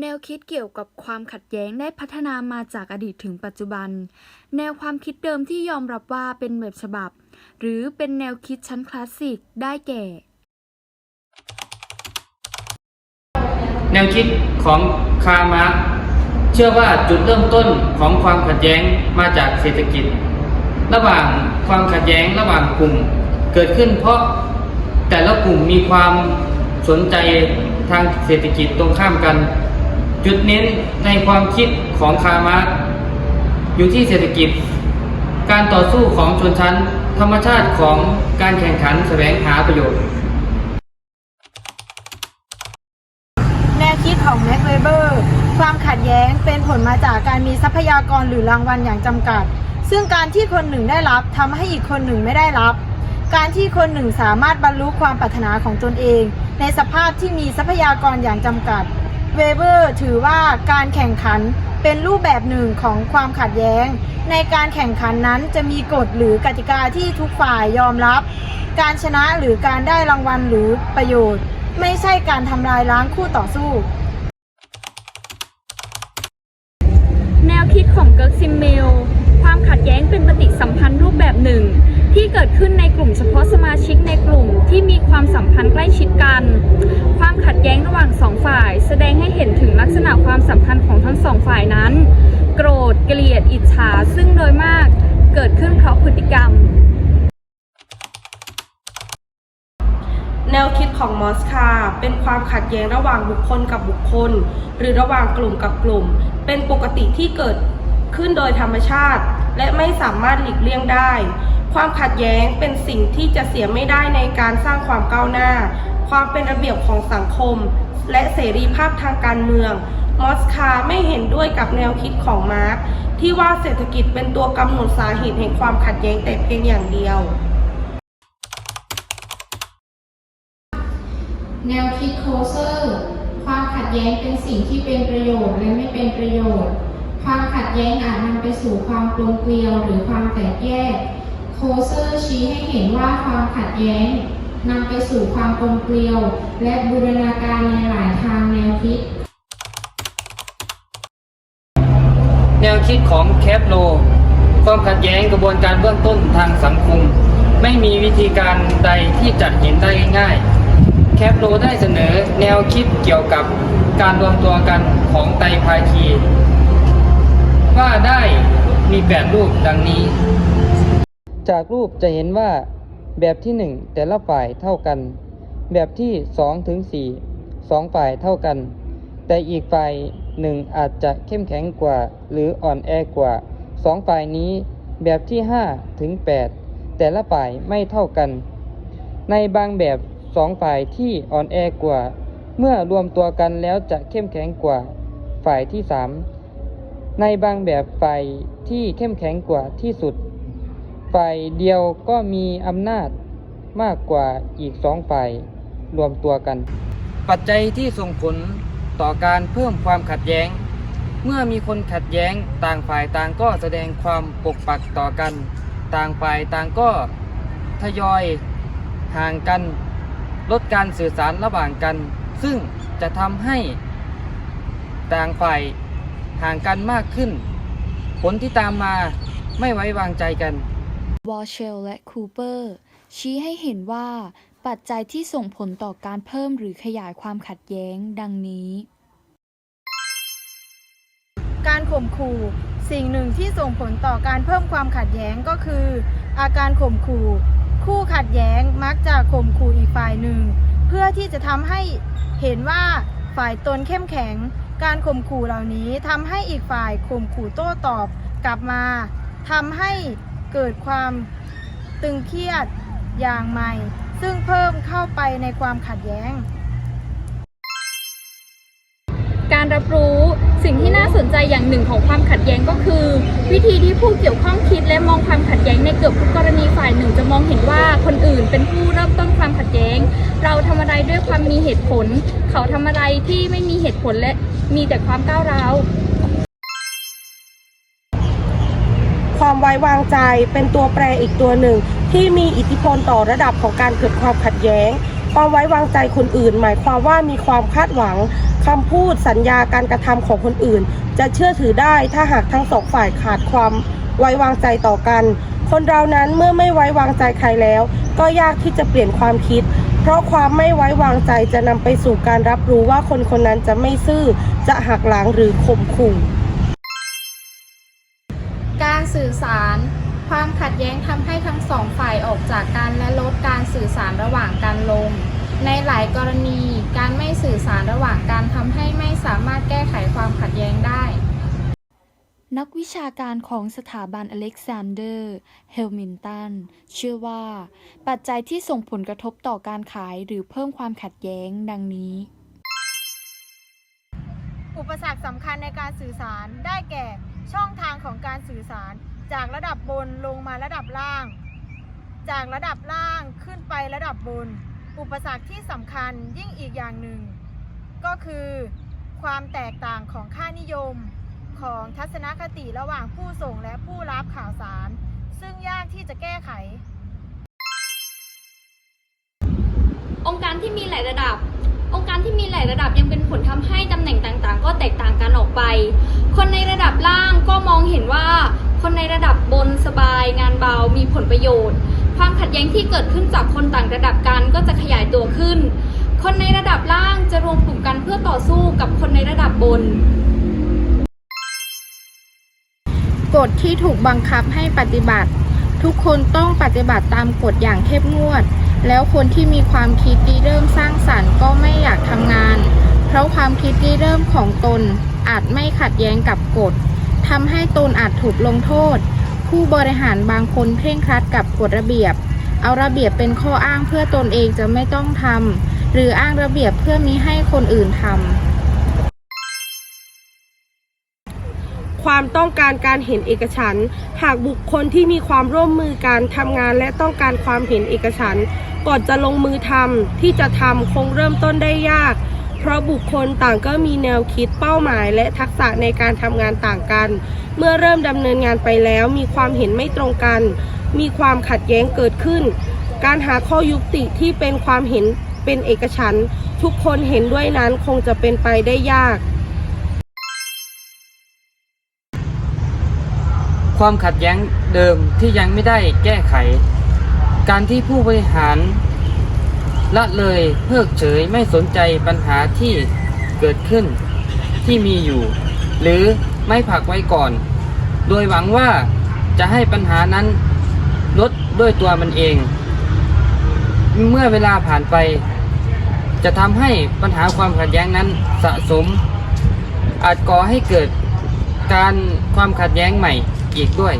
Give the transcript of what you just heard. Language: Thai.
แนวคิดเกี่ยวกับความขัดแย้งได้พัฒนามาจากอดีตถึงปัจจุบัน แนวความคิดเดิมที่ยอมรับว่าเป็นแบบฉบับ หรือเป็นแนวคิดชั้นคลาสสิกได้แก่ แนวคิดของคาร์มาร์กเชื่อว่าจุดเริ่มต้นของความขัดแย้งมาจากเศรษฐกิจ ระหว่างความขัดแย้งระหว่างกลุ่ม เกิดขึ้นเพราะแต่ละกลุ่มมีความสนใจทางเศรษฐกิจตรงข้ามกัน จุดเน้นในความคิดของคาร์มาร์อยู่ที่เศรษฐกิจ การต่อสู้ของชนชั้น ธรรมชาติของการแข่งขันแสวงหาประโยชน์ แนวคิดของแม็กเวเบอร์ ความขัดแย้งเป็นผลมาจากการมีทรัพยากรหรือรางวัลอย่างจำกัด ซึ่งการที่คนหนึ่งได้รับทำให้อีกคนหนึ่งไม่ได้รับ การที่คนหนึ่งสามารถบรรลุความปรารถนาของตนเอง ในสภาพที่มีทรัพยากรอย่างจำกัด เวเบอร์ถือว่าการแข่งขันเป็นรูปแบบหนึ่งของความขัดแย้ง ในการแข่งขันนั้นจะมีกฎหรือกติกาที่ทุกฝ่ายยอมรับ การชนะหรือการได้รางวัลหรือประโยชน์ ไม่ใช่การทำลายล้างคู่ต่อสู้ แนวคิดของเกิร์กซิมเมล ความขัดแย้งเป็นปฏิสัมพันธ์รูปแบบหนึ่ง ที่เกิดขึ้นในกลุ่มเฉพาะสมาชิกในกลุ่มที่มีความสัมพันธ์ใกล้ชิดกัน ความขัดแย้งระหว่างสองฝ่าย แสดงให้เห็นถึงลักษณะความสัมพันธ์ของทั้งสองฝ่ายนั้น โกรธเกลียดอิจฉาซึ่งโดยมากเกิดขึ้นเพราะพฤติกรรม แนวคิดของมอสคาเป็นความขัดแย้งระหว่างบุคคลกับบุคคล หรือระหว่างกลุ่มกับกลุ่ม เป็นปกติที่เกิดขึ้นโดยธรรมชาติ และไม่สามารถหลีกเลี่ยงได้ ความขัดแย้งเป็นสิ่งที่จะเสียไม่ได้ในการสร้างความก้าวหน้า ความเป็นระเบียบของสังคม และเสรีภาพทางการเมือง มอสคาไม่เห็นด้วยกับแนวคิดของมาร์กที่ว่าเศรษฐกิจเป็นตัวกำหนดสาเหตุแห่งความขัดแย้งแต่เพียงอย่างเดียว แนวคิดโคเซอร์ ความขัดแย้งเป็นสิ่งที่เป็นประโยชน์และไม่เป็นประโยชน์ ความขัดแย้งอาจนำไปสู่ความกลมเกลียวหรือความแตกแยก โคเซอร์ชี้ให้เห็นว่าความขัดแย้งนำไปสู่ความกลมเกลียว และบูรณาการในหลายทางแนวคิด แนวคิดของแคปโล ความขัดแย้งกระบวนการเบื้องต้นทางสังคม ไม่มีวิธีการใดที่จะเห็นได้ง่ายๆ แคปโลได้เสนอแนวคิดเกี่ยวกับการรวมตัวกันของไตรภาคี ว่าได้มีแปดรูปดังนี้ จากรูปจะเห็นว่าแบบที่ 1 แต่ละฝ่ายเท่ากัน แบบที่2ถึง4 2ฝ่ายเท่ากัน แต่อีกฝ่ายหนึ่งอาจจะเข้มแข็งกว่า หรืออ่อนแอกว่าสองฝ่ายนี้แบบที่5ถึง8แต่ละฝ่ายไม่เท่ากัน ในบางแบบสองฝ่ายที่อ่อนแอกว่า เมื่อรวมตัวกันแล้วจะเข้มแข็งกว่า ฝ่ายที่ 3 ในบางแบบฝ่ายที่เข้มแข็งกว่าที่สุด ฝ่ายเดียวก็มีอำนาจมากกว่าอีกสองฝ่ายรวมตัวกัน ปัจจัยที่ส่งผลต่อการเพิ่มความขัดแย้ง เมื่อมีคนขัดแย้งต่างฝ่ายต่างก็แสดงความปกปักต่อกัน ต่างฝ่ายต่างก็ทยอยห่างกัน ลดการสื่อสารระหว่างกัน ซึ่งจะทำให้ต่างฝ่ายห่างกันมากขึ้น ผลที่ตามมาไม่ไว้วางใจกัน วอลเชลและคูเปอร์ ชี้ให้เห็นว่าปัจจัยที่ส่งผลต่อการเพิ่มหรือขยายความขัดแย้งดังนี้ การข่มขู่ สิ่งหนึ่งที่ส่งผลต่อการเพิ่มความขัดแย้งก็คือ อาการข่มขู่ คู่ขัดแย้งมักจะข่มขู่อีกฝ่ายหนึ่ง เพื่อที่จะทำให้เห็นว่าฝ่ายตนเข้มแข็ง การข่มขู่เหล่านี้ทำให้อีกฝ่ายข่มขู่โต้ตอบกลับมาทำให้ เกิดความตึงเครียดอย่างใหม่ ซึ่งเพิ่มเข้าไปในความขัดแย้ง การรับรู้สิ่งที่น่าสนใจอย่างหนึ่งของความขัดแย้งก็คือ วิธีที่ผู้เกี่ยวข้องคิดและมองความขัดแย้งในเกือบทุกกรณีฝ่ายหนึ่งจะมองเห็นว่าคนอื่นเป็นผู้เริ่มต้นความขัดแย้ง เราทำอะไรด้วยความมีเหตุผล เขาทำอะไรที่ไม่มีเหตุผลและมีแต่ความก้าวร้าว ความไว้วางใจ เป็นตัวแปรอีกตัวหนึ่ง ที่มีอิทธิพลต่อระดับของการเกิดความขัดแย้ง ความไว้วางใจคนอื่น หมายความว่ามีความคาดหวังคำพูดสัญญาการกระทำของคนอื่น จะเชื่อถือได้ถ้าหากทั้งสองฝ่ายขาดความไว้วางใจต่อกัน คนเรานั้นเมื่อไม่ไว้วางใจใครแล้ว ก็ยากที่จะเปลี่ยนความคิด เพราะความไม่ไว้วางใจจะนำไปสู่การรับรู้ว่าคนคนนั้นจะไม่ซื่อ จะหักหลังหรือข่มขู่ สื่อสาร ความขัดแย้งทำให้ทั้งสองฝ่ายออกจากกันและลดการสื่อสารระหว่างกันลง ในหลายกรณีการไม่สื่อสารระหว่างกันทำให้ไม่สามารถแก้ไขความขัดแย้งได้ นักวิชาการของสถาบันอเล็กซานเดอร์ เฮลมินตัน เชื่อว่า ปัจจัยที่ส่งผลกระทบต่อการขายหรือเพิ่มความขัดแย้งดังนี้ อุปสรรคสำคัญในการสื่อสารได้แก่ช่องทางของการสื่อสาร จากระดับบนลงมาระดับล่าง จากระดับล่างขึ้นไประดับบน อุปสรรคที่สำคัญยิ่งอีกอย่างหนึ่ง ก็คือ ความแตกต่างของค่านิยม ของทัศนคติระหว่างผู้ส่งและผู้รับข่าวสาร ซึ่งยากที่จะแก้ไข องค์การที่มีหลายระดับ องค์การที่มีหลายระดับยังเป็นผลทำให้ต ก็แตกต่างกันออกไป คนในระดับล่างก็มองเห็นว่า คนในระดับบนสบายงานเบามีผลประโยชน์ ความขัดแย้งที่เกิดขึ้นจากคนต่างระดับกันก็จะขยายตัวขึ้น คนในระดับล่างจะรวมกลุ่มกันเพื่อต่อสู้กับคนในระดับบนกฎที่ถูกบังคับให้ปฏิบัติ ทุกคนต้องปฏิบัติตามกฎอย่างเข้มงวด แล้วคนที่มีความคิดริเริ่มสร้างสรรค์ก็ไม่อยากทำงาน ราะความคิดริเริ่มของตนอาจไม่ขัดแย้งกับกฎทำให้ตนอาจถูกลงโทษ ผู้บริหารบางคนเคร่งครัดกับกฎระเบียบ เอาระเบียบเป็นข้ออ้างเพื่อตนเองจะไม่ต้องทำหรืออ้างระเบียบเพื่อมิให้คนอื่นทำความต้องการการเห็นเอกฉันหากบุคคลที่มีความร่วมมือการทำงานและต้องการความเห็นเอกฉันก่อนจะลงมือทำที่จะทำคงเริ่มต้นได้ยาก ราะบุคคลต่างก็มีแนวคิดเป้าหมาย และทักษะในการทำงานต่างกัน เมื่อเริ่มดำเนินงานไปแล้ว มีความเห็นไม่ตรงกัน มีความขัดแย้งเกิดขึ้น การหาข้อยุติที่เป็นความเห็นเป็นเอกฉันท์ทุกคนเห็นด้วยนั้นคงจะเป็นไปได้ยาก ความขัดแย้งเดิมที่ยังไม่ได้แก้ไข การที่ผู้บริหาร ละเลยเพิกเฉยไม่สนใจปัญหาที่เกิดขึ้นที่มีอยู่ หรือไม่ผักไว้ก่อน โดยหวังว่าจะให้ปัญหานั้นลดด้วยตัวมันเอง เมื่อเวลาผ่านไป จะทำให้ปัญหาความขัดแย้งนั้นสะสม อาจก่อให้เกิดการความขัดแย้งใหม่อีกด้วย